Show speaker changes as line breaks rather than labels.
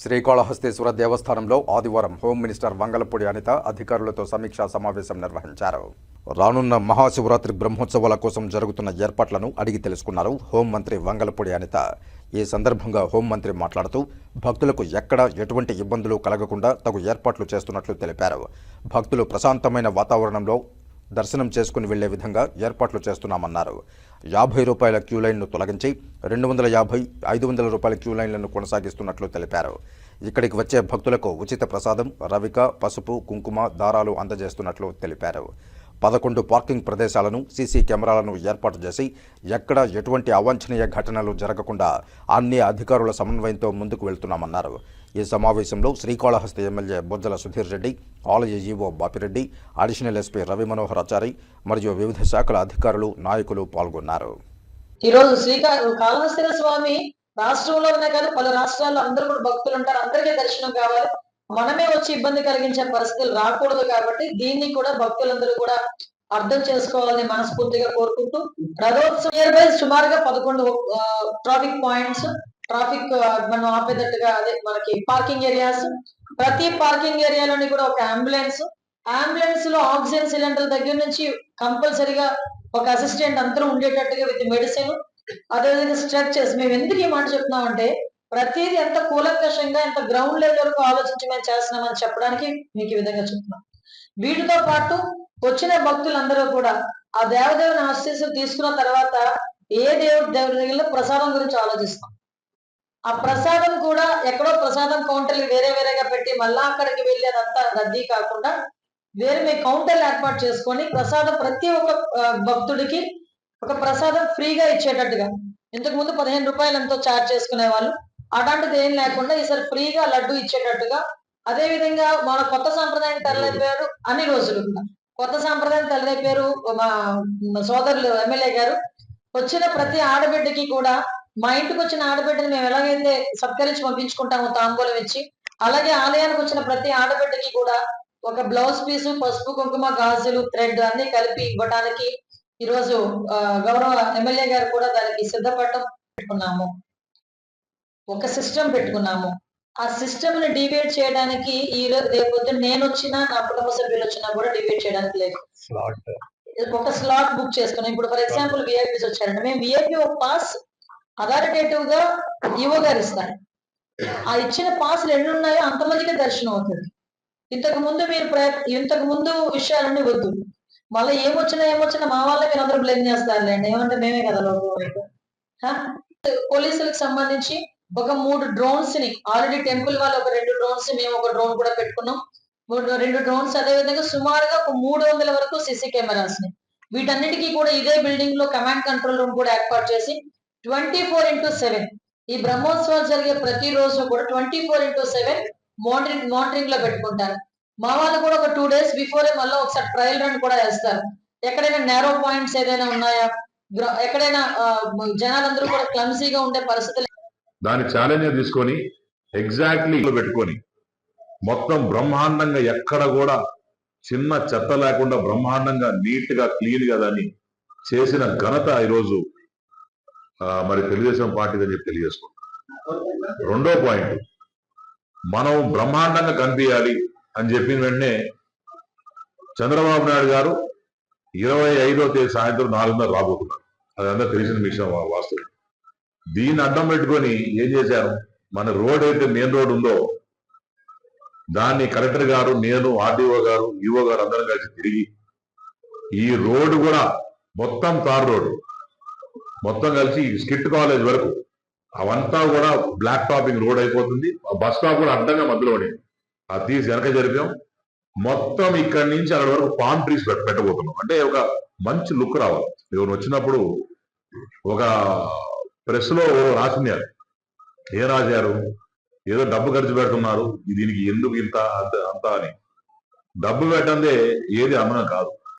శ్రీకాళహస్తీశ్వర దేవస్థానంలో ఆదివారం home minister Vangalapudi Anitha అధికారులతో సమీక్షా సమావేశం నిర్వహించారు. రానున్న మహాశివరాత్రి బ్రహ్మోత్సవాల కోసం జరుగుతున్న ఏర్పాట్లను అడిగి తెలుసుకున్నారు హోంమంత్రి వంగలపూడి అనిత. ఈ సందర్భంగా హోంమంత్రి మాట్లాడుతూ భక్తులకు ఎక్కడా ఎటువంటి ఇబ్బందులు కలగకుండా తగు ఏర్పాట్లు చేస్తున్నట్లు తెలిపారు. భక్తులు ప్రశాంతమైన వాతావరణంలో దర్శనం చేసుకుని వెళ్ళే విధంగా ఏర్పాట్లు చేస్తున్నామన్నారు. యాభై రూపాయల క్యూ లైన్ను తొలగించి రెండు వందల యాభై ఐదు వందల రూపాయల క్యూ లైన్లను కొనసాగిస్తున్నట్లు తెలిపారు. ఇక్కడికి వచ్చే భక్తులకు ఉచిత ప్రసాదం రవిక పసుపు కుంకుమ దారాలు అందజేస్తున్నట్లు తెలిపారు. పదకొండు పార్కింగ్ ప్రదేశాలను సీసీ కెమెరాలను ఏర్పాటు చేసి ఎక్కడ ఎటువంటి అవాంఛనీయ ఘటనలు జరగకుండా అన్ని అధికారుల సమన్వయంతో ముందుకు వెళ్తున్నామన్నారు. ఈ సమావేశంలో శ్రీకాళహస్తి ఎమ్మెల్యే బొజ్జల సుధీర్ రెడ్డి ఆలయ జీవో బాపిరెడ్డి అడిషనల్ ఎస్పీ రవి మనోహర్ ఆచారి మరియు వివిధ శాఖల అధికారులు నాయకులు పాల్గొన్నారు.
ఈ రోజు స్వామి రాష్ట్రంలో ఉన్నాయి కానీ పలు రాష్ట్రాల్లో అందరూ కూడా భక్తులు ఉంటారు. అందరికీ దర్శనం కావాలి. మనమే వచ్చి ఇబ్బంది కలిగించే పరిస్థితులు రాకూడదు కాబట్టి దీన్ని కూడా భక్తులందరూ కూడా అర్థం చేసుకోవాలని మనస్ఫూర్తిగా కోరుకుంటూ రథోత్సవం నియర్ బై సుమారుగా పదకొండు ట్రాఫిక్ పాయింట్స్ ట్రాఫిక్ మనం ఆపేటట్టుగా అదే మనకి పార్కింగ్ ఏరియాస్ ప్రతి పార్కింగ్ ఏరియాలోని కూడా ఒక అంబులెన్స్ అంబులెన్స్లో ఆక్సిజన్ సిలిండర్ దగ్గర నుంచి కంపల్సరిగా ఒక అసిస్టెంట్ అందరూ ఉండేటట్టుగా విత్ మెడిసిన్ అదేవిధంగా స్ట్రక్చర్స్ మేము ఎందుకు ఈ మాట చెప్తున్నాం అంటే ప్రతిదీ ఎంత కూలంకషంగా ఎంత గ్రౌండ్ లెవెల్ వరకు ఆలోచించి మేము చేస్తున్నామని చెప్పడానికి మీకు ఈ విధంగా చెప్తున్నాం. వీటితో పాటు వచ్చిన భక్తులందరూ కూడా ఆ దేవదేవుని ఆశీస్సులు తీసుకున్న తర్వాత ఏ దేవుడి దేవుడి దగ్గర ప్రసాదం గురించి ఆలోచిస్తాం. ఆ ప్రసాదం కూడా ఎక్కడో ప్రసాదం కౌంటర్లు వేరే వేరేగా పెట్టి మళ్ళా అక్కడికి వెళ్ళి అదంతా రద్దీ కాకుండా వేరే మీ కౌంటర్లు ఏర్పాటు చేసుకొని ప్రసాదం ప్రతి ఒక్క భక్తుడికి ఒక ప్రసాదం ఫ్రీగా ఇచ్చేటట్టుగా. ఇంతకు ముందు పదిహేను రూపాయలు ఎంతో చార్జ్ చేసుకునే వాళ్ళు. అలాంటిది ఏం లేకుండా ఈసారి ఫ్రీగా లడ్డు ఇచ్చేటట్టుగా. అదే విధంగా మన కొత్త సాంప్రదాయం తరలిపోయారు అన్ని రోజులు కూడా. కొత్త సాంప్రదాయం తరలిపోయారు మా సోదరులు ఎమ్మెల్యే గారు. వచ్చిన ప్రతి ఆడబిడ్డకి కూడా మా ఇంటికి వచ్చిన ఆడబిడ్డని మేము ఎలాగైతే సత్కరించి పంపించుకుంటామో తాంబూలం ఇచ్చి అలాగే ఆలయానికి వచ్చిన ప్రతి ఆడబిడ్డకి కూడా ఒక బ్లౌజ్ పీసు పసుపు కుంకుమ గాజులు థ్రెడ్ అన్ని కలిపి ఇవ్వడానికి ఈరోజు గౌరవ ఎమ్మెల్యే గారు కూడా దానికి సిద్ధపడటం పెట్టుకున్నాము. ఒక సిస్టమ్ పెట్టుకున్నాము. ఆ సిస్టమ్ని డిబేట్ చేయడానికి ఈ రోజు పొద్దున్న నేను వచ్చినా నా కుటుంబ సభ్యులు వచ్చినా కూడా డిబేట్ చేయడానికి లేదు. ఒక స్లాట్ బుక్ చేసుకున్నాం. ఇప్పుడు ఫర్ ఎగ్జాంపుల్ విఐపీస్ వచ్చారండి. మేము విఐపీ ఒక పాస్ అథారిటేటివ్గా ఈవో గారు ఇస్తారు. ఆ ఇచ్చిన పాసులు ఎన్ని ఉన్నాయో అంతమందికి దర్శనం అవుతుంది. ఇంతకు ముందు మీరు ప్రయత్ ఇంతకు ముందు విషయాలన్నీ వద్దు. మళ్ళీ ఏమొచ్చినా ఏమొచ్చినా మా వాళ్ళే మీరు అందరూ బ్లేమ్ చేస్తారులేండి ఏమంటే మేమే కదా లోపల పోలీసులకు సంబంధించి ఒక మూడు డ్రోన్స్ని ఆల్రెడీ టెంపుల్ వాళ్ళు ఒక రెండు డ్రోన్స్ మేము ఒక డ్రోన్ కూడా పెట్టుకున్నాం. మూడు రెండు డ్రోన్స్ అదే విధంగా సుమారుగా ఒక మూడు వందల వరకు సీసీ కెమెరాస్ని. వీటన్నిటికీ కూడా ఇదే బిల్డింగ్లో కమాండ్ కంట్రోల్ రూమ్ కూడా ఏర్పాటు చేసి ట్వంటీ ఫోర్ ఇంటూ సెవెన్. ఈ బ్రహ్మోత్సవాలు జరిగే ప్రతి రోజు కూడా twenty four into seven monitoring మానిటరింగ్లో పెట్టుకుంటారు. మా వాళ్ళు కూడా ఒక టూ డేస్ బిఫోరే మళ్ళీ ఒకసారి ట్రయల్ రన్ కూడా వేస్తారు. ఎక్కడైనా నేరో పాయింట్స్ ఏదైనా ఉన్నాయా? ఎక్కడైనా జనాలందరూ కూడా క్లమ్సీగా ఉండే పరిస్థితులు
దాని ఛాలెంజ్ తీసుకొని ఎగ్జాక్ట్లీ పెట్టుకొని మొత్తం బ్రహ్మాండంగా ఎక్కడ కూడా చిన్న చెత్త లేకుండా బ్రహ్మాండంగా నీట్గా క్లీన్గా దాన్ని చేసిన ఘనత ఈరోజు మరి తెలుగుదేశం పార్టీ అని చెప్పి తెలియజేసుకుంటాం రెండో పాయింట్ మనం బ్రహ్మాండంగా కనిపించాలి అని చెప్పిన వెంటనే చంద్రబాబు నాయుడు గారు ఇరవై ఐదో తేదీ సాయంత్రం నాలుగున్నర రాబోతున్నారు. అదంతా తెలిసిన విషయం వాస్తవం. దీన్ని అడ్డం పెట్టుకొని ఏం చేశారు? మన రోడ్ అయితే మెయిన్ రోడ్ ఉందో దాన్ని కలెక్టర్ గారు నేను ఆర్డీఓ గారు ఈఓ గారు అందరం కలిసి తిరిగి ఈ రోడ్డు కూడా మొత్తం తార్ రోడ్డు. మొత్తం కలిసి స్కిట్ కాలేజ్ వరకు. అవంతా కూడా బ్లాక్ టాపింగ్ రోడ్ అయిపోతుంది. ఆ బస్ స్టాప్ కూడా అడ్డంగా మధ్యలో పడింది. అది తీసి వెనక జరిపాం. మొత్తం ఇక్కడి నుంచి అక్కడ వరకు పామ్ ట్రీస్ పెట్టబోతున్నాం. అంటే ఒక మంచి లుక్ రావాలి. ఎవరు వచ్చినప్పుడు ఒక ప్రెస్లో రాసినారు ఏ రాశారు? ఏదో డబ్బు ఖర్చు పెడుతున్నారు. దీనికి ఎందుకు ఇంత అంత అంత అని. డబ్బు పెట్టందే ఏది అందరం కాదు.